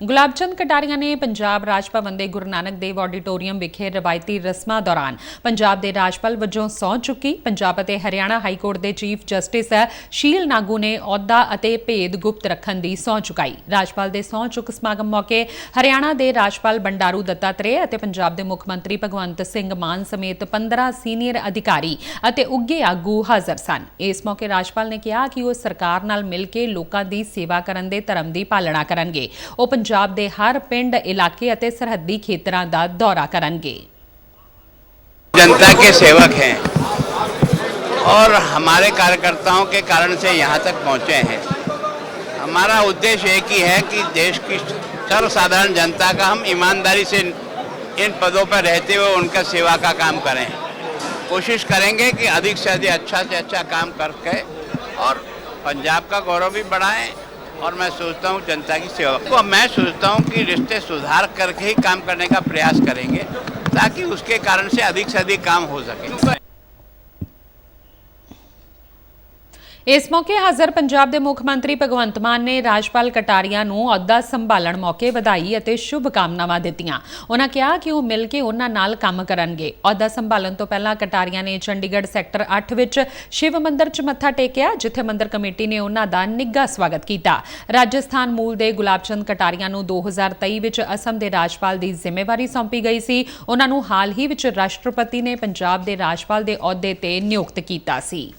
ਗੁਲਾਬਚੰਦ ਕਟਾਰੀਆ ਨੇ ਪੰਜਾਬ ਰਾਜ ਭਵਨ ਦੇ ਗੁਰੂ ਨਾਨਕ ਦੇਵ ਆਡੀਟੋਰੀਅਮ ਵਿਖੇ ਰਵਾਇਤੀ ਰਸਮਾਂ ਦੌਰਾਨ ਪੰਜਾਬ ਦੇ ਰਾਜਪਾਲ ਵਜੋਂ ਸਹੁੰ ਚੁੱਕੀ। ਪੰਜਾਬ ਅਤੇ ਹਰਿਆਣਾ ਹਾਈ ਕੋਰਟ ਦੇ ਚੀਫ ਜਸਟਿਸ ਸ਼ੀਲ ਨਾਗੂ ਨੇ ਅਹੁਦਾ ਅਤੇ ਭੇਦ ਗੁਪਤ ਰੱਖਣ ਦੀ ਸਹੁੰ ਚੁਕਾਈ। ਰਾਜਪਾਲ ਦੇ ਸਹੁੰ ਚੁੱਕ ਸਮਾਗਮ ਮੌਕੇ ਹਰਿਆਣਾ ਦੇ ਰਾਜਪਾਲ ਬੰਡਾਰੂ ਦੱਤਾਤਰੇయ ਅਤੇ ਪੰਜਾਬ ਦੇ ਮੁੱਖ ਮੰਤਰੀ ਭਗਵੰਤ ਸਿੰਘ ਮਾਨ ਸਮੇਤ 15 ਸੀਨੀਅਰ ਅਧਿਕਾਰੀ ਅਤੇ ਉੱਘੇ ਆਗੂ ਹਾਜ਼ਰ ਸਨ। ਇਸ ਮੌਕੇ ਰਾਜਪਾਲ ਨੇ ਕਿਹਾ ਕਿ ਉਹ ਸਰਕਾਰ ਨਾਲ ਮਿਲ ਕੇ ਲੋਕਾਂ ਦੀ ਸੇਵਾ ਕਰਨ ਦੇ ਧਰਮ ਦੀ ਪਾਲਣਾ ਕਰਨਗੇ। ਉਹ ਪੰਜਾਬ ਦੇ ਹਰ ਪਿੰਡ ਇਲਾਕੇ ਅਤੇ ਸਰਹੱਦੀ ਖੇਤਰਾਂ ਦਾ ਦੌਰਾ ਕਰਨਗੇ जनता के सेवक हैं और हमारे कार्यकर्ताओं के कारण से यहाँ तक पहुँचे हैं हमारा उद्देश्य एक ही है कि देश की सर्वसाधारण जनता का हम ईमानदारी से इन पदों पर रहते हुए उनका सेवा का काम करें कोशिश करेंगे कि अधिक से अधिक अच्छा से अच्छा काम करके और पंजाब का गौरव भी बढ़ाएं और मैं सोचता हूँ जनता की सेवा को मैं सोचता हूँ कि रिश्ते सुधार करके ही काम करने का प्रयास करेंगे ताकि उसके कारण से अधिक से अधिक काम हो सके ਇਸ ਮੌਕੇ ਹਾਜ਼ਰ ਪੰਜਾਬ ਦੇ ਮੁੱਖ ਮੰਤਰੀ ਭਗਵੰਤ ਮਾਨ ਨੇ ਰਾਜਪਾਲ ਕਟਾਰੀਆ ਨੂੰ ਅਹੁਦਾ ਸੰਭਾਲਣ ਮੌਕੇ ਵਧਾਈ ਅਤੇ ਸ਼ੁਭ ਕਾਮਨਾਵਾਂ ਦਿੱਤੀਆਂ। ਉਹਨਾਂ ਕਿਹਾ ਕਿ ਉਹ ਮਿਲ ਕੇ ਉਹਨਾਂ ਨਾਲ ਕੰਮ ਕਰਨਗੇ। ਅਹੁਦਾ ਸੰਭਾਲਣ ਤੋਂ ਪਹਿਲਾਂ ਕਟਾਰੀਆ ਨੇ ਚੰਡੀਗੜ੍ਹ ਸੈਕਟਰ 8 ਵਿੱਚ ਸ਼ਿਵ ਮੰਦਿਰ 'ਚ ਮੱਥਾ ਟੇਕਿਆ, ਜਿੱਥੇ ਮੰਦਿਰ ਕਮੇਟੀ ਨੇ ਉਹਨਾਂ ਦਾ ਨਿੱਘਾ ਸਵਾਗਤ ਕੀਤਾ। ਰਾਜਸਥਾਨ ਮੂਲ ਦੇ ਗੁਲਾਬਚੰਦ ਕਟਾਰੀਆ ਨੂੰ 2023 ਵਿੱਚ ਅਸਮ ਦੇ ਰਾਜਪਾਲ ਦੀ ਜ਼ਿੰਮੇਵਾਰੀ ਸੌਂਪੀ ਗਈ ਸੀ। ਉਹਨਾਂ ਨੂੰ ਹਾਲ ਹੀ ਵਿੱਚ ਰਾਸ਼ਟਰਪਤੀ ਨੇ ਪੰਜਾਬ ਦੇ ਰਾਜਪਾਲ ਦੇ ਅਹੁਦੇ ਤੇ ਨਿਯੁਕਤ ਕੀਤਾ ਸੀ।